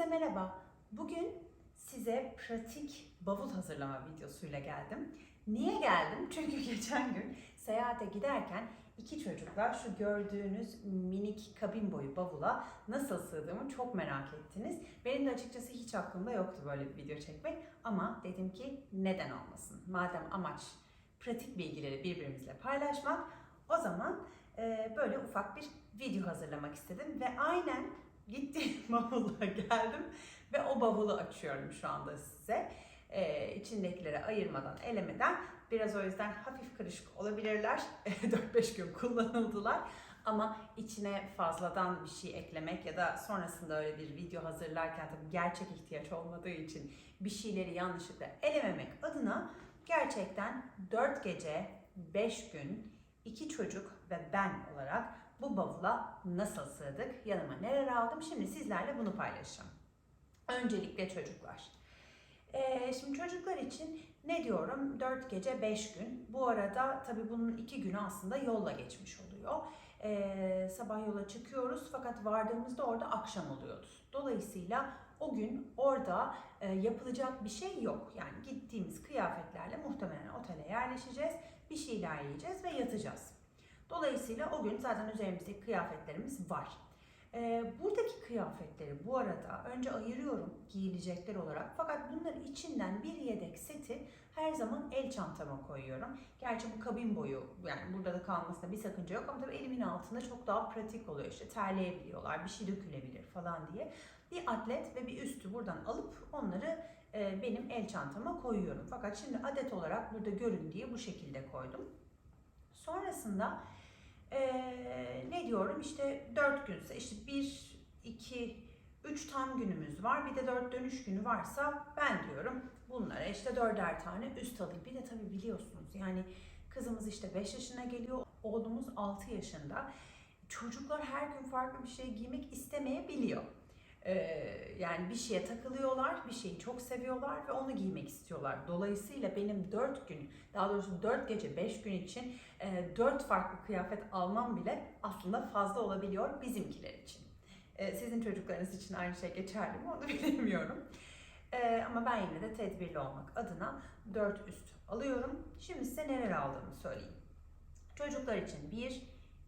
Hepinize merhaba. Bugün size pratik bavul hazırlama videosuyla geldim. Niye geldim? Çünkü geçen gün seyahate giderken iki çocuklar şu gördüğünüz minik kabin boyu bavula nasıl sığdığımı çok merak ettiniz. Benim de açıkçası hiç aklımda yoktu böyle bir video çekmek ama dedim ki neden olmasın? Madem amaç pratik bilgileri birbirimizle paylaşmak o zaman böyle ufak bir video hazırlamak istedim ve aynen gittiğim bavulla geldim ve o bavulu açıyorum şu anda size. Ee, içindekileri ayırmadan, elemeden biraz o yüzden hafif kırışık olabilirler. 4-5 gün kullanıldılar. Ama içine fazladan bir şey eklemek ya da sonrasında öyle bir video hazırlarken tabii gerçek ihtiyaç olmadığı için bir şeyleri yanlışlıkla elememek adına gerçekten 4 gece, 5 gün, iki çocuk ve ben olarak bu bavula nasıl sığdık, yanıma neler aldım şimdi sizlerle bunu paylaşacağım. Öncelikle çocuklar. Ee, şimdi çocuklar için ne diyorum 4 gece 5 gün. Bu arada tabii bunun 2 günü aslında yolla geçmiş oluyor. Ee, sabah yola çıkıyoruz fakat vardığımızda orada akşam oluyoruz. Dolayısıyla o gün orada e, yapılacak bir şey yok. Yani gittiğimiz kıyafetlerle muhtemelen otele yerleşeceğiz, bir şeyler yiyeceğiz ve yatacağız. Dolayısıyla o gün zaten üzerimizdeki kıyafetlerimiz var. Ee, buradaki kıyafetleri bu arada önce ayırıyorum giyilecekler olarak. Fakat bunların içinden bir yedek seti her zaman el çantama koyuyorum. Gerçi bu kabin boyu yani burada da kalmasına bir sakınca yok ama tabii elimin altında çok daha pratik oluyor. İşte terleyebiliyorlar, bir şey dökülebilir falan diye. Bir atlet ve bir üstü buradan alıp onları e, benim el çantama koyuyorum. Fakat şimdi adet olarak burada görün diye bu şekilde koydum. Sonrasında ee, ne diyorum işte 4 günse işte 1, 2, 3 tam günümüz var bir de 4 dönüş günü varsa ben diyorum bunlara işte 4'er tane üst alayım. Bir de tabii biliyorsunuz yani kızımız işte 5 yaşına geliyor oğlumuz 6 yaşında. Çocuklar her gün farklı bir şey giymek istemeyebiliyor. Ee, yani bir şeye takılıyorlar, bir şeyi çok seviyorlar ve onu giymek istiyorlar. Dolayısıyla benim 4 gün, daha doğrusu 4 gece 5 gün için 4 farklı kıyafet almam bile aslında fazla olabiliyor bizimkiler için. Ee, sizin çocuklarınız için aynı şey geçerli mi onu bilemiyorum. Ee, ama ben yine de tedbirli olmak adına 4 üst alıyorum. Şimdi size neler aldığımı söyleyeyim. Çocuklar için 1,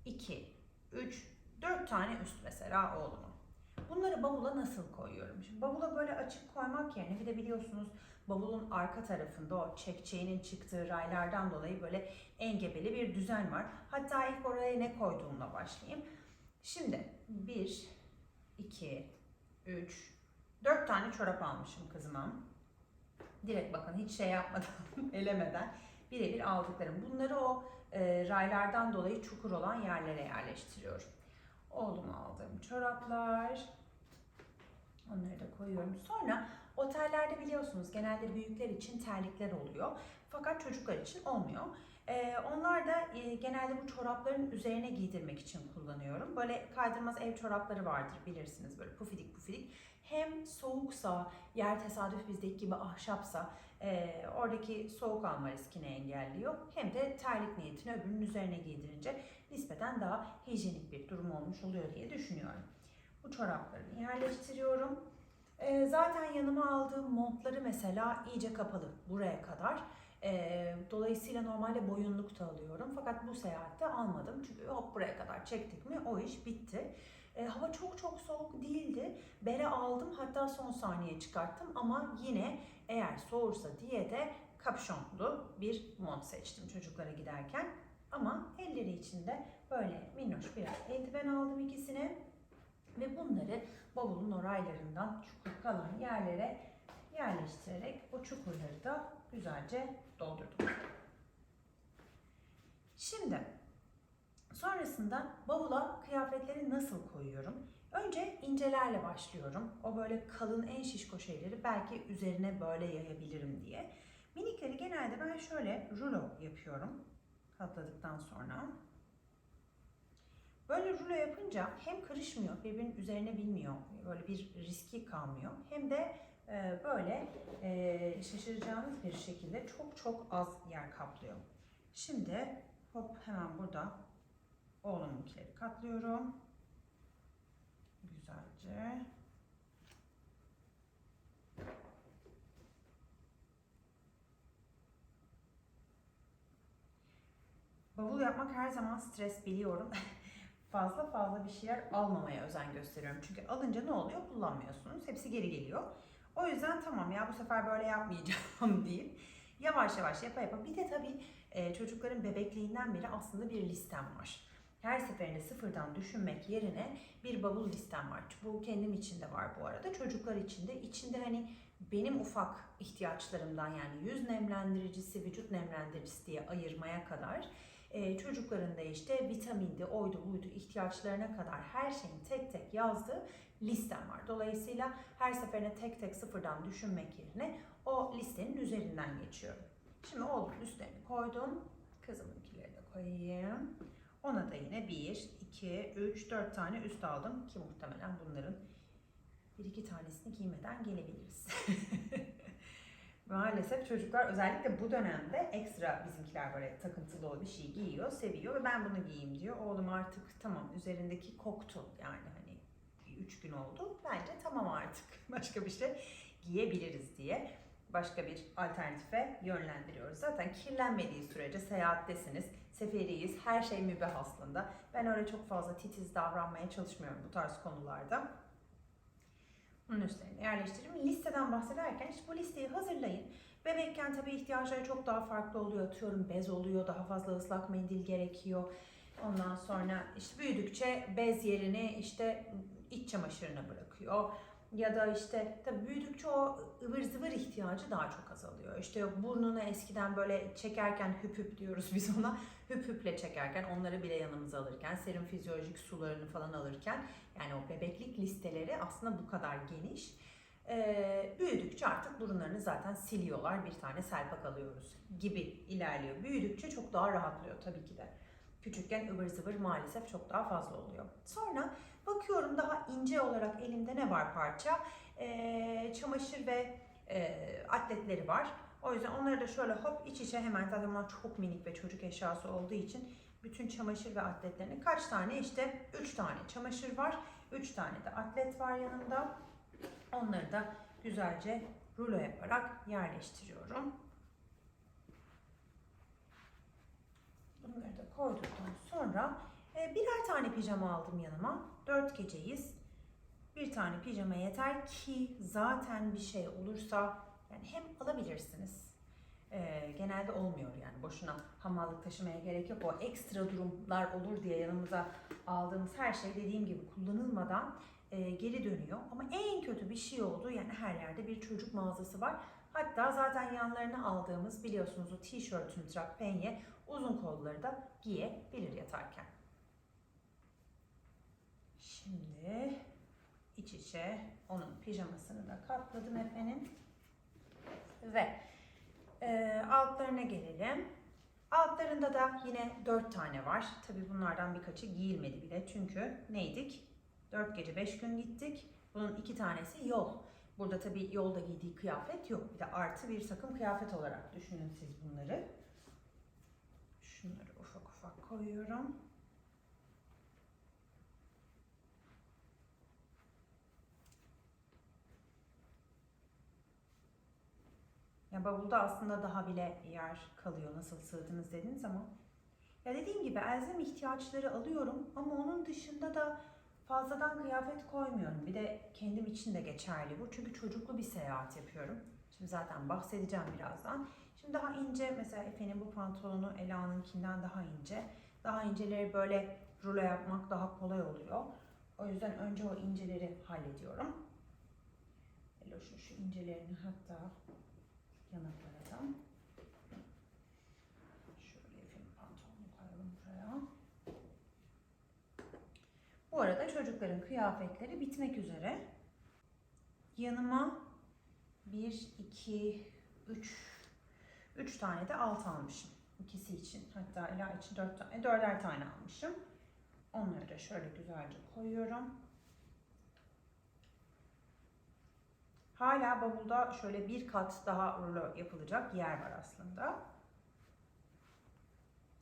2, 3, 4 tane üst mesela oğlumun. Bunları bavula nasıl koyuyorum? Şimdi bavula böyle açık koymak yerine bir de biliyorsunuz bavulun arka tarafında o çekçeğinin çıktığı raylardan dolayı böyle engebeli bir düzen var. Hatta ilk oraya ne koyduğumla başlayayım. Şimdi 1, 2, 3, 4 tane çorap almışım kızıma. Direkt bakın hiç şey yapmadan, elemeden birebir aldıklarım. Bunları o e, raylardan dolayı çukur olan yerlere yerleştiriyorum. Oğluma aldığım çoraplar. Onları da koyuyorum. Sonra otellerde biliyorsunuz genelde büyükler için terlikler oluyor. Fakat çocuklar için olmuyor. Ee, onlar da e, genelde bu çorapların üzerine giydirmek için kullanıyorum. Böyle kaydırmaz ev çorapları vardır bilirsiniz böyle pufidik pufidik. Hem soğuksa, yer tesadüf bizdeki gibi ahşapsa e, oradaki soğuk alma riskini engelliyor. Hem de terlik niyetini öbürünün üzerine giydirince nispeten daha hijyenik bir durum olmuş oluyor diye düşünüyorum. Bu çoraplarını yerleştiriyorum. E, zaten yanıma aldığım montları mesela iyice kapalı buraya kadar. E, dolayısıyla normalde boyunluk da alıyorum. Fakat bu seyahatte almadım. Çünkü hop buraya kadar çektik mi o iş bitti. E, hava çok çok soğuk değildi. Bere aldım hatta son saniye çıkarttım ama yine eğer soğursa diye de kapşonlu bir mont seçtim çocuklara giderken. Ama elleri içinde böyle minnoş biraz eldiven aldım ikisine. Ve bunları bavulun oraylarından çukur kalan yerlere yerleştirerek o çukurları da güzelce doldurdum. Şimdi sonrasında bavula kıyafetleri nasıl koyuyorum? Önce incelerle başlıyorum. O böyle kalın en şişko şeyleri belki üzerine böyle yayabilirim diye. Minikleri genelde ben şöyle rulo yapıyorum katladıktan sonra. Böyle rulo yapınca hem karışmıyor, birbirinin üzerine binmiyor, böyle bir riski kalmıyor. Hem de e, böyle e, şaşıracağınız bir şekilde çok çok az yer kaplıyor. Şimdi hop hemen burada oğlumunkileri katlıyorum. Güzelce. Bavul yapmak her zaman stres biliyorum. fazla fazla bir şeyler almamaya özen gösteriyorum. Çünkü alınca ne oluyor? Kullanmıyorsunuz. Hepsi geri geliyor. O yüzden tamam ya bu sefer böyle yapmayacağım deyip yavaş yavaş yapa yapa. Bir de tabii çocukların bebekliğinden beri aslında bir listem var. Her seferinde sıfırdan düşünmek yerine bir bavul listem var. Bu kendim için de var bu arada. Çocuklar için de. İçinde hani benim ufak ihtiyaçlarımdan yani yüz nemlendiricisi, vücut nemlendiricisi diye ayırmaya kadar e, çocukların da işte vitamindi, oydu buydu ihtiyaçlarına kadar her şeyin tek tek yazdığı listem var. Dolayısıyla her seferinde tek tek sıfırdan düşünmek yerine o listenin üzerinden geçiyorum. Şimdi oğlumun üstlerini koydum. Kızımınkileri de koyayım. Ona da yine 1, 2, 3, 4 tane üst aldım ki muhtemelen bunların bir iki tanesini giymeden gelebiliriz. Maalesef çocuklar özellikle bu dönemde ekstra bizimkiler böyle takıntılı bir şey giyiyor, seviyor ve ben bunu giyeyim diyor. Oğlum artık tamam üzerindeki koktu yani hani bir üç gün oldu. Bence tamam artık başka bir şey giyebiliriz diye başka bir alternatife yönlendiriyoruz. Zaten kirlenmediği sürece seyahattesiniz, seferiyiz, her şey mübah aslında. Ben öyle çok fazla titiz davranmaya çalışmıyorum bu tarz konularda. Bunun üstlerine yerleştiririm. Listeden bahsederken işte bu listeyi hazırlayın. Bebekken tabii ihtiyaçları çok daha farklı oluyor. Atıyorum bez oluyor, daha fazla ıslak mendil gerekiyor. Ondan sonra işte büyüdükçe bez yerini işte iç çamaşırına bırakıyor. Ya da işte tabii büyüdükçe o ıvır zıvır ihtiyacı daha çok azalıyor. İşte burnunu eskiden böyle çekerken hüp hüp diyoruz biz ona. Hüp hüple çekerken onları bile yanımıza alırken serum fizyolojik sularını falan alırken yani o bebeklik listeleri aslında bu kadar geniş. Ee, büyüdükçe artık burunlarını zaten siliyorlar. Bir tane selpak alıyoruz gibi ilerliyor. Büyüdükçe çok daha rahatlıyor tabii ki de. Küçükken ıvır zıvır maalesef çok daha fazla oluyor. Sonra bakıyorum daha ince olarak elimde ne var parça? Ee, çamaşır ve e, atletleri var. O yüzden onları da şöyle hop iç içe hemen zaten onlar çok minik ve çocuk eşyası olduğu için bütün çamaşır ve atletlerini kaç tane işte 3 tane çamaşır var. 3 tane de atlet var yanında. Onları da güzelce rulo yaparak yerleştiriyorum. Bunları da koyduktan sonra e, birer tane pijama aldım yanıma. 4 geceyiz. Bir tane pijama yeter ki zaten bir şey olursa yani hem alabilirsiniz. E, genelde olmuyor yani boşuna hamallık taşımaya gerek yok. O ekstra durumlar olur diye yanımıza aldığımız her şey dediğim gibi kullanılmadan e, geri dönüyor. Ama en kötü bir şey oldu yani her yerde bir çocuk mağazası var. Hatta zaten yanlarına aldığımız biliyorsunuz o tişörtün trak penye uzun kolları da giyebilir yatarken. Şimdi iç içe onun pijamasını da katladım efendim. Ve e, altlarına gelelim. Altlarında da yine 4 tane var. Tabi bunlardan birkaçı giyilmedi bile. Çünkü neydik? 4 gece 5 gün gittik. Bunun iki tanesi yol. Burada tabi yolda giydiği kıyafet yok. Bir de artı bir takım kıyafet olarak düşünün siz bunları. Şunları ufak ufak koyuyorum. Ya bavulda aslında daha bile yer kalıyor nasıl sığdınız dediniz ama ya dediğim gibi elzem ihtiyaçları alıyorum ama onun dışında da fazladan kıyafet koymuyorum. Bir de kendim için de geçerli bu. Çünkü çocuklu bir seyahat yapıyorum. Şimdi zaten bahsedeceğim birazdan. Şimdi daha ince mesela Efe'nin bu pantolonu Ela'nınkinden daha ince. Daha inceleri böyle rulo yapmak daha kolay oluyor. O yüzden önce o inceleri hallediyorum. Eloş'un şu incelerini hatta yanaklara da. Şöyle Efe'nin pantolonunu koyalım buraya. Bu arada çocukların kıyafetleri bitmek üzere. Yanıma 1, 2, 3, 3 tane de alt almışım. İkisi için. Hatta Ela için 4 tane, 4'er tane almışım. Onları da şöyle güzelce koyuyorum. Hala bavulda şöyle bir kat daha rulo yapılacak yer var aslında.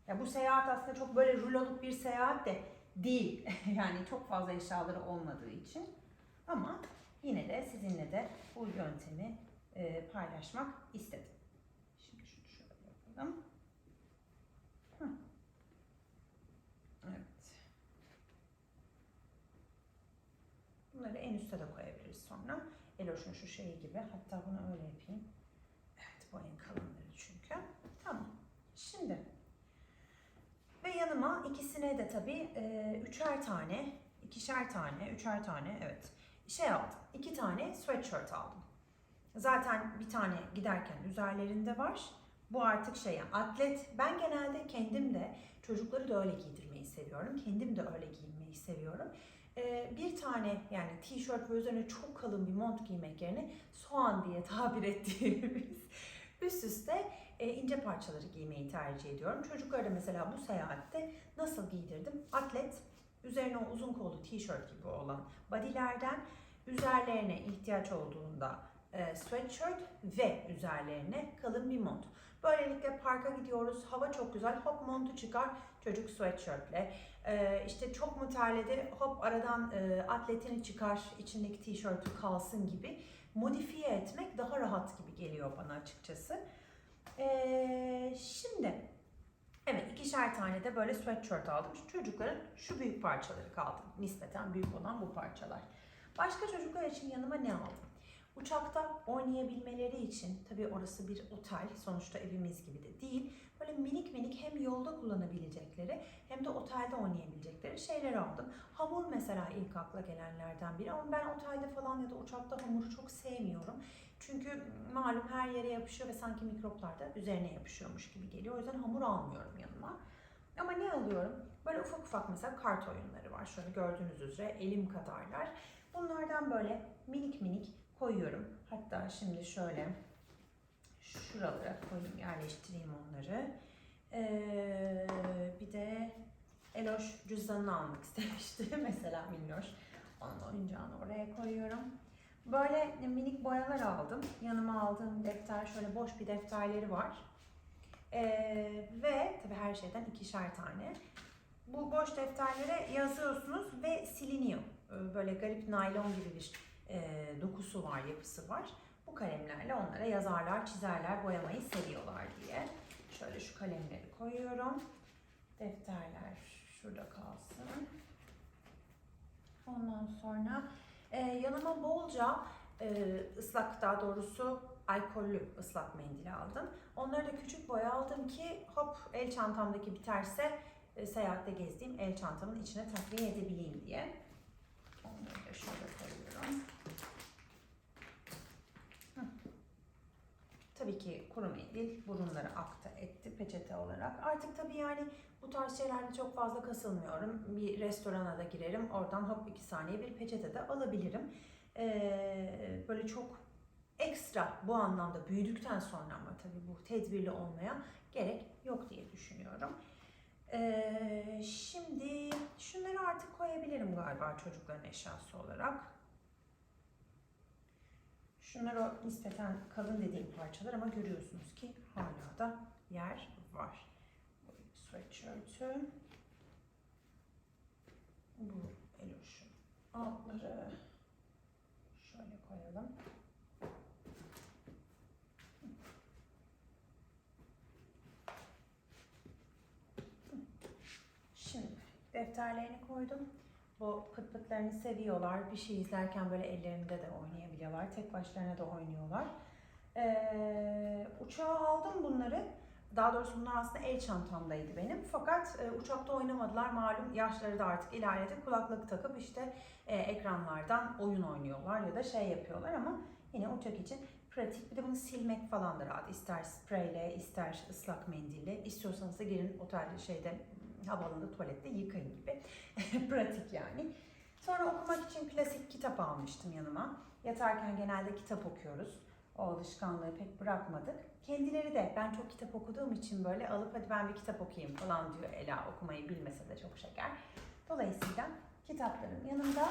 Ya bu seyahat aslında çok böyle ruloluk bir seyahat de değil. yani çok fazla eşyaları olmadığı için. Ama yine de sizinle de bu yöntemi e, paylaşmak istedim. Şimdi şunu şöyle yapalım. Evet. Bunları en üste de koyabiliriz sonra. Eloş'un şu şeyi gibi. Hatta bunu öyle yapayım. Evet bu en kalınları çünkü. Tamam. Şimdi ve yanıma ikisine de tabii e, üçer tane, ikişer tane, üçer tane evet şey aldım. İki tane sweatshirt aldım. Zaten bir tane giderken üzerlerinde var. Bu artık şey atlet. Ben genelde kendim de çocukları da öyle giydirmeyi seviyorum. Kendim de öyle giyinmeyi seviyorum. Ee, bir tane yani tişört ve üzerine çok kalın bir mont giymek yerine soğan diye tabir ettiğimiz üst üste ince parçaları giymeyi tercih ediyorum. Çocuklara mesela bu seyahatte nasıl giydirdim? Atlet, üzerine o uzun kollu tişört gibi olan bodylerden üzerlerine ihtiyaç olduğunda e, sweatshirt ve üzerlerine kalın bir mont. Böylelikle parka gidiyoruz, hava çok güzel, hop montu çıkar, çocuk sweatshirtle. E, işte çok mu terledi, hop aradan e, atletini çıkar, içindeki tişörtü kalsın gibi modifiye etmek daha rahat gibi geliyor bana açıkçası. E, şimdi Evet ikişer tane de böyle sweatshirt aldım. Şu çocukların şu büyük parçaları kaldı. Nispeten büyük olan bu parçalar. Başka çocuklar için yanıma ne aldım? Uçakta oynayabilmeleri için, tabii orası bir otel, sonuçta evimiz gibi de değil. Böyle minik minik hem yolda kullanabilecekleri hem de otelde oynayabilecekleri şeyler aldım. Hamur mesela ilk akla gelenlerden biri ama ben otelde falan ya da uçakta hamuru çok sevmiyorum. Çünkü malum her yere yapışıyor ve sanki mikroplar da üzerine yapışıyormuş gibi geliyor. O yüzden hamur almıyorum yanıma. Ama ne alıyorum? Böyle ufak ufak mesela kart oyunları var. Şöyle gördüğünüz üzere elim kadarlar. Bunlardan böyle minik minik koyuyorum. Hatta şimdi şöyle şuralara koyayım, yerleştireyim onları. Ee, bir de Eloş cüzdanını almak istemişti. mesela Minnoş. Onun oyuncağını oraya koyuyorum. Böyle minik boyalar aldım. Yanıma aldığım defter şöyle boş bir defterleri var. Ee, ve tabii her şeyden ikişer tane. Bu boş defterlere yazıyorsunuz ve siliniyor. Ee, Böyle garip naylon gibi bir e, dokusu var, yapısı var. Bu kalemlerle onlara yazarlar, çizerler, boyamayı seviyorlar diye. Şöyle şu kalemleri koyuyorum. Defterler şurada kalsın. Ondan sonra e, yanıma bolca e, ıslak daha doğrusu alkollü ıslak mendil aldım. Onları da küçük boy aldım ki hop el çantamdaki biterse e, seyahatte gezdiğim el çantamın içine takviye edebileyim diye. Onları da şöyle koyuyorum. Tabii ki kuru mendil burunları aktı etti peçete olarak. Artık tabii yani bu tarz şeylerde çok fazla kasılmıyorum. Bir restorana da girerim. Oradan hop iki saniye bir peçete de alabilirim. Ee, böyle çok ekstra bu anlamda büyüdükten sonra ama tabii bu tedbirli olmaya gerek yok diye düşünüyorum. Ee, şimdi şunları artık koyabilirim galiba çocukların eşyası olarak. Şunlar o nispeten kalın dediğim parçalar ama görüyorsunuz ki hala da yer var. Bu sweatshirt'ü. Bu Eloş'un altları. Şöyle koyalım. Şimdi defterlerini koydum. Bu pıt pıtlarını seviyorlar. Bir şey izlerken böyle ellerinde de oynayabiliyorlar. Tek başlarına da oynuyorlar. Ee, uçağa aldım bunları. Daha doğrusu bunlar aslında el çantamdaydı benim. Fakat e, uçakta oynamadılar. Malum yaşları da artık ilerledi. Kulaklık takıp işte e, ekranlardan oyun oynuyorlar ya da şey yapıyorlar ama yine uçak için pratik. Bir de bunu silmek falan da rahat. İster spreyle, ister ıslak mendille. İstiyorsanız da girin otelde şeyde havaalanında tuvalette yıkayın gibi. pratik yani. Sonra okumak için klasik kitap almıştım yanıma. Yatarken genelde kitap okuyoruz. O alışkanlığı pek bırakmadık. Kendileri de ben çok kitap okuduğum için böyle alıp hadi ben bir kitap okuyayım falan diyor Ela okumayı bilmese de çok şeker. Dolayısıyla kitaplarım yanımda.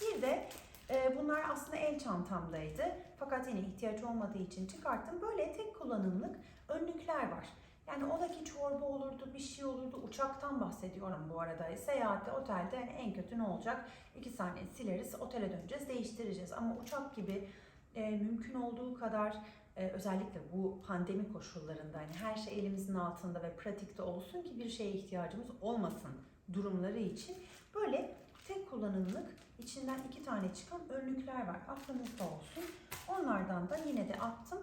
Bir de e, bunlar aslında el çantamdaydı. Fakat yine ihtiyaç olmadığı için çıkarttım. Böyle tek kullanımlık önlükler var. Yani ola ki çorba olurdu, bir şey olurdu. Uçaktan bahsediyorum bu arada. Seyahatte, otelde yani en kötü ne olacak? İki saniye sileriz, otele döneceğiz, değiştireceğiz. Ama uçak gibi e, mümkün olduğu kadar e, özellikle bu pandemi koşullarında hani her şey elimizin altında ve pratikte olsun ki bir şeye ihtiyacımız olmasın durumları için böyle tek kullanımlık içinden iki tane çıkan önlükler var. Aklınızda olsun. Onlardan da yine de attım.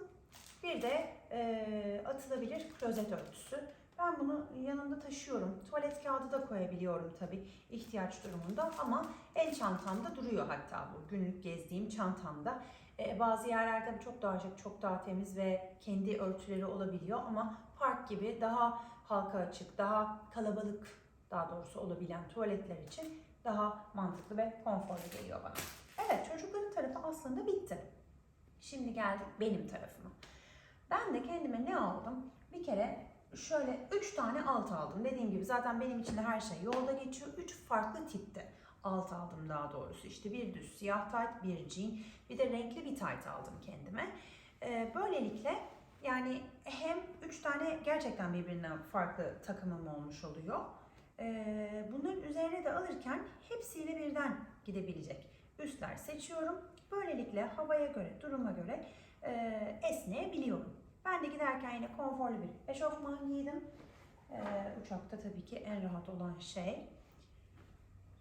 Bir de e, atılabilir klozet örtüsü. Ben bunu yanımda taşıyorum. Tuvalet kağıdı da koyabiliyorum tabii ihtiyaç durumunda ama el çantamda duruyor hatta bu günlük gezdiğim çantamda. Ee, bazı yerlerde çok daha şık, çok daha temiz ve kendi örtüleri olabiliyor ama park gibi daha halka açık, daha kalabalık daha doğrusu olabilen tuvaletler için daha mantıklı ve konforlu geliyor bana. Evet çocukların tarafı aslında bitti. Şimdi geldik benim tarafıma. Ben de kendime ne aldım? Bir kere şöyle 3 tane alt aldım. Dediğim gibi zaten benim için de her şey yolda geçiyor. 3 farklı tipte alt aldım daha doğrusu. İşte bir düz siyah tayt, bir jean, bir de renkli bir tayt aldım kendime. Ee, böylelikle yani hem 3 tane gerçekten birbirinden farklı takımım olmuş oluyor. Ee, bunların üzerine de alırken hepsiyle birden gidebilecek üstler seçiyorum. Böylelikle havaya göre, duruma göre e, esneyebiliyorum. Ben de giderken yine konforlu bir eşofman giydim. Ee, uçakta tabii ki en rahat olan şey.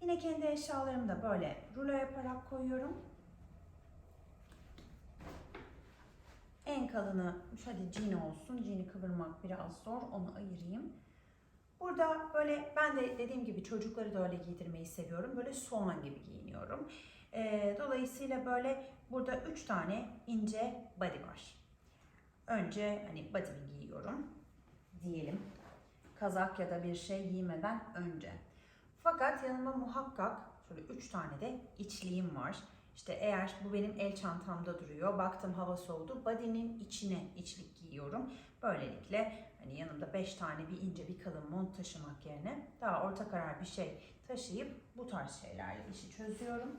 Yine kendi eşyalarımı da böyle rulo yaparak koyuyorum. En kalını hadi jean olsun. Jean'i kıvırmak biraz zor. Onu ayırayım. Burada böyle ben de dediğim gibi çocukları da öyle giydirmeyi seviyorum. Böyle soğan gibi giyiniyorum. Ee, dolayısıyla böyle burada 3 tane ince body var. Önce hani body'mi giyiyorum diyelim. Kazak ya da bir şey giymeden önce. Fakat yanıma muhakkak şöyle 3 tane de içliğim var. İşte eğer bu benim el çantamda duruyor. Baktım hava soğudu. Body'nin içine içlik giyiyorum. Böylelikle hani yanımda 5 tane bir ince bir kalın mont taşımak yerine daha orta karar bir şey taşıyıp bu tarz şeylerle işi çözüyorum.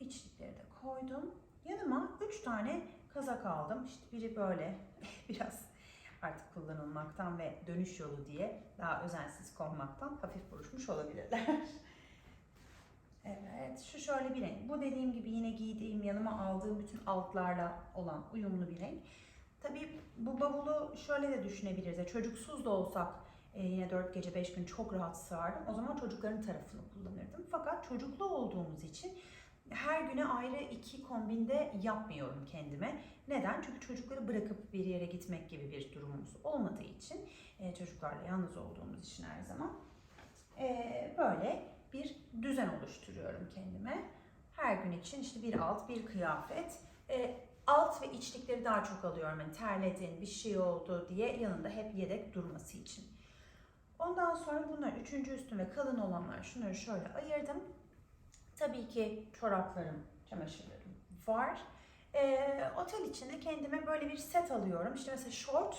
İçlikleri de koydum. Yanıma 3 tane kazak aldım. İşte biri böyle biraz artık kullanılmaktan ve dönüş yolu diye daha özensiz konmaktan hafif buruşmuş olabilirler. evet, şu şöyle bir renk. Bu dediğim gibi yine giydiğim, yanıma aldığım bütün altlarla olan uyumlu bir renk. Tabii bu bavulu şöyle de düşünebiliriz. Çocuksuz da olsak e, yine 4 gece 5 gün çok rahat sığardım. O zaman çocukların tarafını kullanırdım. Fakat çocuklu olduğumuz için her güne ayrı iki kombinde yapmıyorum kendime. Neden? Çünkü çocukları bırakıp bir yere gitmek gibi bir durumumuz olmadığı için, e, çocuklarla yalnız olduğumuz için her zaman e, böyle bir düzen oluşturuyorum kendime. Her gün için işte bir alt, bir kıyafet. E, alt ve içlikleri daha çok alıyorum. Yani terledin, bir şey oldu diye yanında hep yedek durması için. Ondan sonra bunlar üçüncü üstüm ve kalın olanlar şunları şöyle ayırdım. Tabii ki çoraplarım, çamaşırlarım var. Ee, otel içinde kendime böyle bir set alıyorum. İşte mesela short,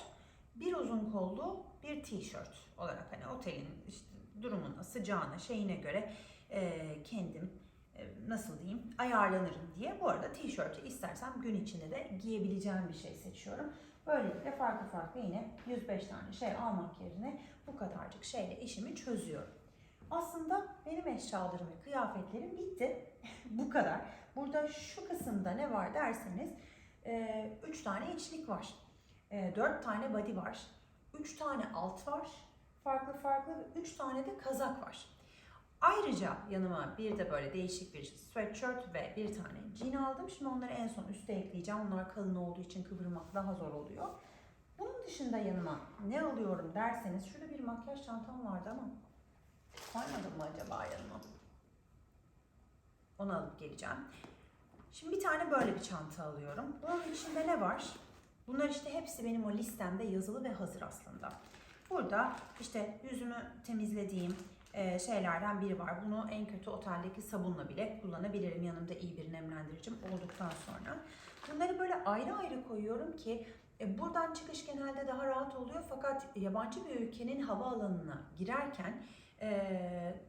bir uzun kollu, bir tişört olarak hani otelin işte durumuna, sıcağına, şeyine göre e, kendim e, nasıl diyeyim ayarlanırım diye. Bu arada tişörtü istersem gün içinde de giyebileceğim bir şey seçiyorum. Böylelikle farklı farklı yine 105 tane şey almak yerine bu kadarcık şeyle işimi çözüyorum. Aslında benim eşyalarım ve kıyafetlerim bitti. Bu kadar. Burada şu kısımda ne var derseniz 3 tane içlik var. 4 tane body var. 3 tane alt var. Farklı farklı ve 3 tane de kazak var. Ayrıca yanıma bir de böyle değişik bir sweatshirt ve bir tane jean aldım. Şimdi onları en son üste ekleyeceğim. Onlar kalın olduğu için kıvırmak daha zor oluyor. Bunun dışında yanıma ne alıyorum derseniz şurada bir makyaj çantam vardı ama koymadım mı acaba yanıma? Onu alıp geleceğim. Şimdi bir tane böyle bir çanta alıyorum. Bunun içinde ne var? Bunlar işte hepsi benim o listemde yazılı ve hazır aslında. Burada işte yüzümü temizlediğim e, şeylerden biri var. Bunu en kötü oteldeki sabunla bile kullanabilirim. Yanımda iyi bir nemlendiricim olduktan sonra. Bunları böyle ayrı ayrı koyuyorum ki e, buradan çıkış genelde daha rahat oluyor. Fakat yabancı bir ülkenin havaalanına girerken e,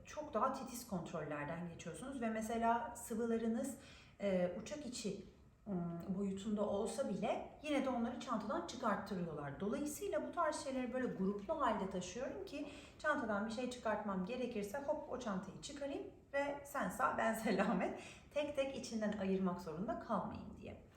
çok daha titiz kontrollerden geçiyorsunuz ve mesela sıvılarınız e, uçak içi boyutunda olsa bile yine de onları çantadan çıkarttırıyorlar. Dolayısıyla bu tarz şeyleri böyle gruplu halde taşıyorum ki çantadan bir şey çıkartmam gerekirse hop o çantayı çıkarayım ve sen sağ ben selamet tek tek içinden ayırmak zorunda kalmayayım diye.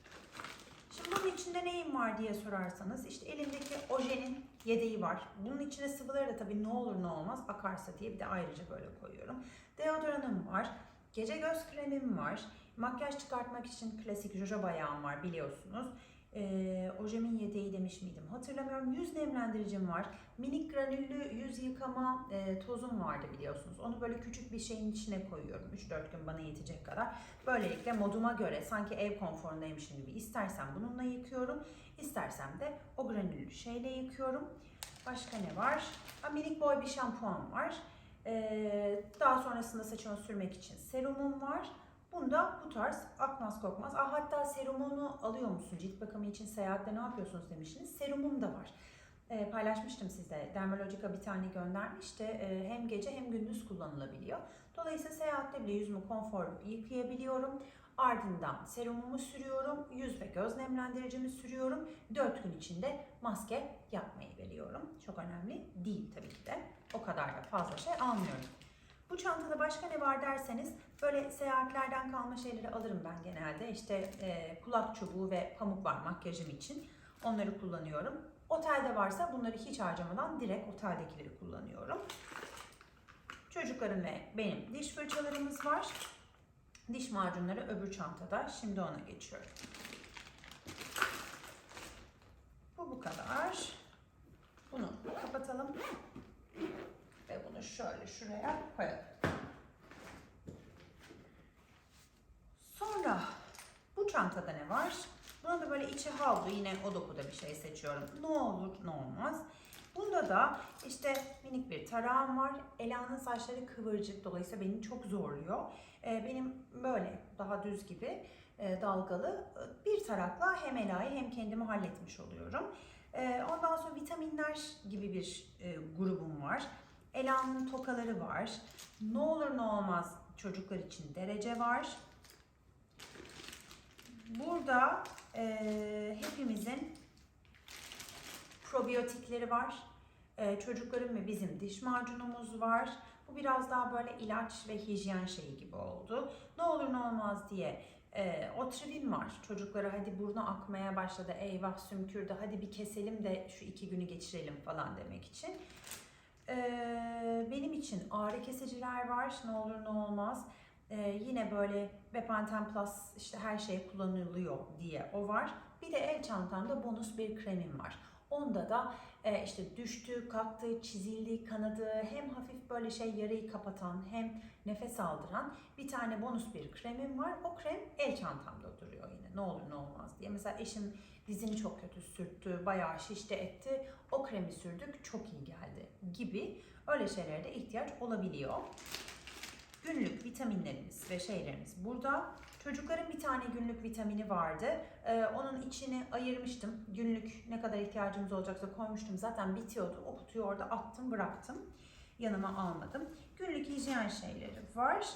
Şimdi bunun içinde neyim var diye sorarsanız işte elimdeki ojenin yedeği var. Bunun içine sıvıları da tabii ne olur ne olmaz akarsa diye bir de ayrıca böyle koyuyorum. Deodoranım var. Gece göz kremim var. Makyaj çıkartmak için klasik jojoba yağım var biliyorsunuz. Ee, ojemin yedeği demiş miydim hatırlamıyorum. Yüz nemlendiricim var. Minik granüllü yüz yıkama e, tozum vardı biliyorsunuz. Onu böyle küçük bir şeyin içine koyuyorum. 3-4 gün bana yetecek kadar. Böylelikle moduma göre sanki ev konforundaymışım gibi istersem bununla yıkıyorum. istersem de o granüllü şeyle yıkıyorum. Başka ne var? Ha, minik boy bir şampuan var. Ee, daha sonrasında saçıma sürmek için serumum var. Bunda bu tarz akmaz kokmaz. Aa, hatta serumunu alıyor musun? Cilt bakımı için seyahatte ne yapıyorsunuz demiştiniz. Serumum da var. Ee, paylaşmıştım size. Dermalogika bir tane göndermişti. Ee, hem gece hem gündüz kullanılabiliyor. Dolayısıyla seyahatte bile yüzümü konforlu yıkayabiliyorum. Ardından serumumu sürüyorum. Yüz ve göz nemlendiricimi sürüyorum. 4 gün içinde maske yapmayı veriyorum. Çok önemli değil tabii ki de. O kadar da fazla şey almıyorum. Bu çantada başka ne var derseniz böyle seyahatlerden kalma şeyleri alırım ben genelde. İşte e, kulak çubuğu ve pamuk var makyajım için. Onları kullanıyorum. Otelde varsa bunları hiç harcamadan direkt oteldekileri kullanıyorum. Çocukların ve benim diş fırçalarımız var. Diş macunları öbür çantada. Şimdi ona geçiyorum. Bu bu kadar. Bunu kapatalım. Ve bunu şöyle şuraya koyalım. Sonra bu çantada ne var? Buna da böyle içi havlu yine o dokuda bir şey seçiyorum. Ne olur ne olmaz. Bunda da işte minik bir tarağım var. Ela'nın saçları kıvırcık dolayısıyla beni çok zorluyor. Ee, benim böyle daha düz gibi e, dalgalı e, bir tarakla hem Ela'yı hem kendimi halletmiş oluyorum. Ee, ondan sonra vitaminler gibi bir e, grubum var. Ela'nın tokaları var. Ne olur ne olmaz çocuklar için derece var. Burada e, hepimizin probiyotikleri var. E, çocukların ve bizim diş macunumuz var. Bu biraz daha böyle ilaç ve hijyen şeyi gibi oldu. Ne olur ne olmaz diye e, Otrivin var. Çocuklara hadi burnu akmaya başladı, eyvah sümkürdü, hadi bir keselim de şu iki günü geçirelim falan demek için. Benim için ağrı kesiciler var. Ne olur ne olmaz. Ee, yine böyle Bepanthen Plus işte her şey kullanılıyor diye o var. Bir de el çantamda bonus bir kremim var. Onda da e, işte düştü, kalktı, çizildi, kanadı hem hafif böyle şey yarayı kapatan hem nefes aldıran bir tane bonus bir kremim var. O krem el çantamda duruyor yine ne olur ne olmaz diye. Mesela eşim dizini çok kötü sürttü, bayağı şişti etti. O kremi sürdük çok iyi geldi gibi öyle şeylere de ihtiyaç olabiliyor. Günlük vitaminlerimiz ve şeylerimiz burada. Çocukların bir tane günlük vitamini vardı. Ee, onun içini ayırmıştım. Günlük ne kadar ihtiyacımız olacaksa koymuştum. Zaten bitiyordu. O kutuyu orada attım bıraktım. Yanıma almadım. Günlük hijyen şeyleri var.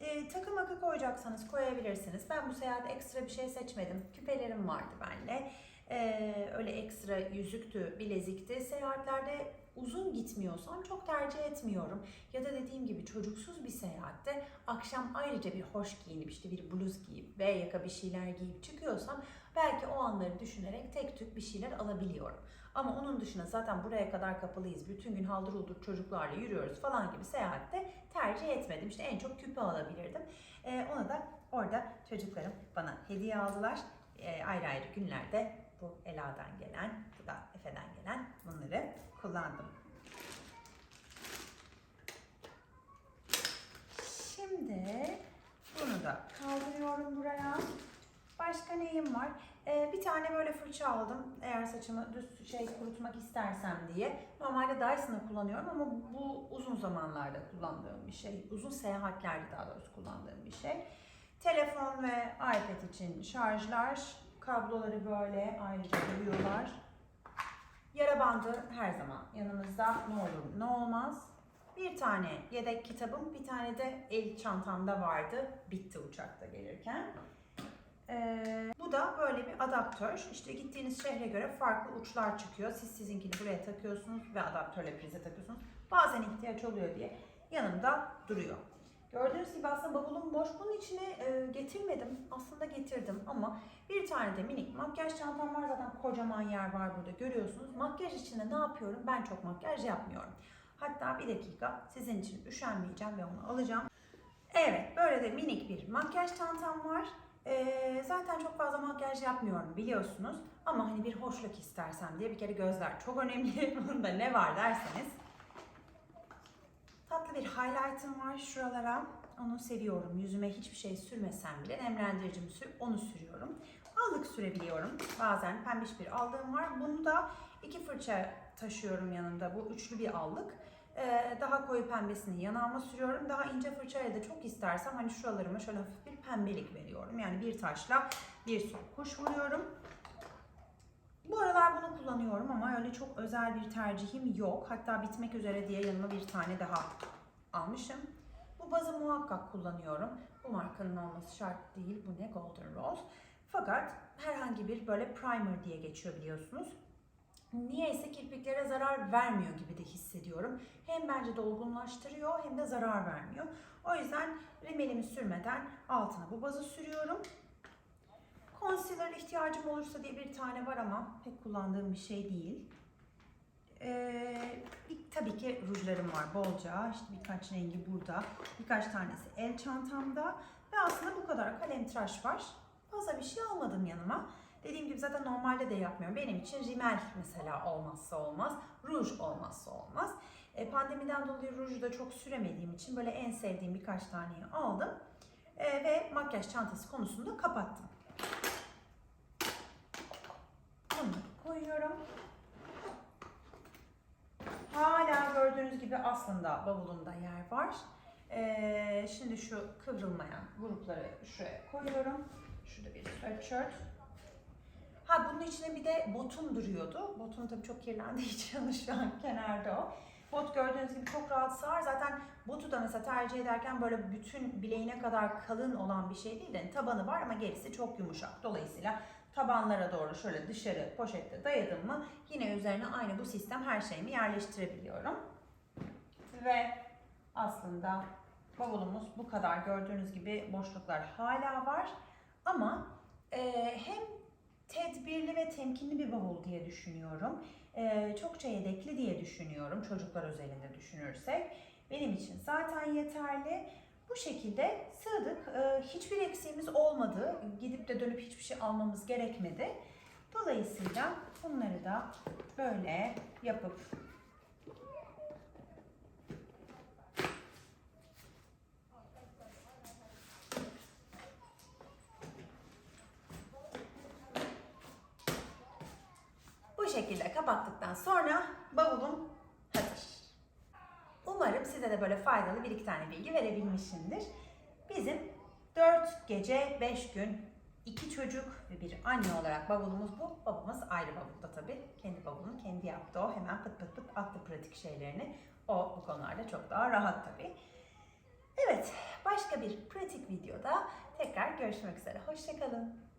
Ee, takı makı koyacaksanız koyabilirsiniz. Ben bu seyahat ekstra bir şey seçmedim. Küpelerim vardı benimle. Ee, öyle ekstra yüzüktü, bilezikti. Seyahatlerde uzun gitmiyorsam çok tercih etmiyorum. Ya da dediğim gibi çocuksuz bir seyahatte akşam ayrıca bir hoş giyinip işte bir bluz giyip V yaka bir şeyler giyip çıkıyorsam belki o anları düşünerek tek tük bir şeyler alabiliyorum. Ama onun dışında zaten buraya kadar kapalıyız. Bütün gün haldır uldur çocuklarla yürüyoruz falan gibi seyahatte tercih etmedim. İşte en çok küpe alabilirdim. Ee, ona da orada çocuklarım bana hediye aldılar. Ee, ayrı ayrı günlerde bu Ela'dan gelen, bu da Efe'den gelen bunları kullandım. Şimdi bunu da kaldırıyorum buraya. Başka neyim var? Ee, bir tane böyle fırça aldım. Eğer saçımı düz şey kurutmak istersem diye. Normalde Dyson'ı kullanıyorum ama bu uzun zamanlarda kullandığım bir şey. Uzun seyahatlerde daha doğrusu kullandığım bir şey. Telefon ve iPad için şarjlar. Kabloları böyle ayrıca duruyorlar. Yara bandı her zaman yanımızda ne olur ne olmaz. Bir tane yedek kitabım, bir tane de el çantamda vardı. Bitti uçakta gelirken. Ee, bu da böyle bir adaptör. İşte gittiğiniz şehre göre farklı uçlar çıkıyor. Siz sizinkini buraya takıyorsunuz ve adaptörle prize takıyorsunuz. Bazen ihtiyaç oluyor diye yanımda duruyor. Gördüğünüz gibi aslında bavulum boş. Bunun içine e, getirmedim. Aslında getirdim ama bir tane de minik makyaj çantam var. Zaten kocaman yer var burada görüyorsunuz. Makyaj içinde ne yapıyorum? Ben çok makyaj yapmıyorum. Hatta bir dakika sizin için üşenmeyeceğim ve onu alacağım. Evet böyle de minik bir makyaj çantam var. Ee, zaten çok fazla makyaj yapmıyorum biliyorsunuz. Ama hani bir hoşluk istersem diye bir kere gözler çok önemli. Bunda ne var derseniz. Tatlı bir highlight'ım var şuralara. Onu seviyorum. Yüzüme hiçbir şey sürmesem bile nemlendiricimi sürüp onu sürüyorum. Allık sürebiliyorum. Bazen pembiş bir aldığım var. Bunu da iki fırça taşıyorum yanımda. Bu üçlü bir allık. Ee, daha koyu pembesini yanağıma sürüyorum. Daha ince fırçayla da çok istersem hani şuralarıma şöyle hafif bir pembelik veriyorum. Yani bir taşla bir sok kuş vuruyorum. Bu aralar bunu kullanıyorum ama öyle çok özel bir tercihim yok. Hatta bitmek üzere diye yanıma bir tane daha almışım. Bu bazı muhakkak kullanıyorum. Bu markanın olması şart değil. Bu ne Golden Rose. Fakat herhangi bir böyle primer diye geçiyor biliyorsunuz. Niyeyse kirpiklere zarar vermiyor gibi de hissediyorum. Hem bence dolgunlaştırıyor hem de zarar vermiyor. O yüzden rimelimi sürmeden altına bu bazı sürüyorum. Concealer ihtiyacım olursa diye bir tane var ama pek kullandığım bir şey değil. Ee, tabii ki rujlarım var bolca. İşte birkaç rengi burada. Birkaç tanesi el çantamda. Ve aslında bu kadar kalem tıraş var. Fazla bir şey almadım yanıma. Dediğim gibi zaten normalde de yapmıyorum. Benim için rimel mesela olmazsa olmaz. Ruj olmazsa olmaz. E, pandemiden dolayı ruju da çok süremediğim için böyle en sevdiğim birkaç taneyi aldım. E, ve makyaj çantası konusunu da kapattım. Bunu koyuyorum. Hala gördüğünüz gibi aslında bavulumda yer var. Ee, şimdi şu kıvrılmayan grupları şuraya koyuyorum. Şurada bir sweatshirt. Ha bunun içine bir de botum duruyordu. Botum tabii çok kirlendiği için şu an kenarda o. Bot gördüğünüz gibi çok rahat sığar. Zaten botu da mesela tercih ederken böyle bütün bileğine kadar kalın olan bir şey değil de tabanı var ama gerisi çok yumuşak. Dolayısıyla tabanlara doğru şöyle dışarı poşette dayadım mı yine üzerine aynı bu sistem her şeyimi yerleştirebiliyorum. Ve aslında bavulumuz bu kadar. Gördüğünüz gibi boşluklar hala var. Ama e, hem tedbirli ve temkinli bir bavul diye düşünüyorum. E, çokça yedekli diye düşünüyorum çocuklar özelinde düşünürsek. Benim için zaten yeterli. Bu şekilde sığdık. E, hiçbir eksiğimiz olmadı. Gidip de dönüp hiçbir şey almamız gerekmedi. Dolayısıyla bunları da böyle yapıp Bu şekilde kapattıktan sonra bavulum hazır. Umarım size de böyle faydalı bir iki tane bilgi verebilmişimdir. Bizim 4 gece 5 gün iki çocuk ve bir anne olarak bavulumuz bu. Babamız ayrı bavulda tabii. Kendi bavulunu kendi yaptı o. Hemen pıt pıt pıt attı pratik şeylerini. O bu konularda çok daha rahat tabii. Evet, başka bir pratik videoda tekrar görüşmek üzere. Hoşçakalın.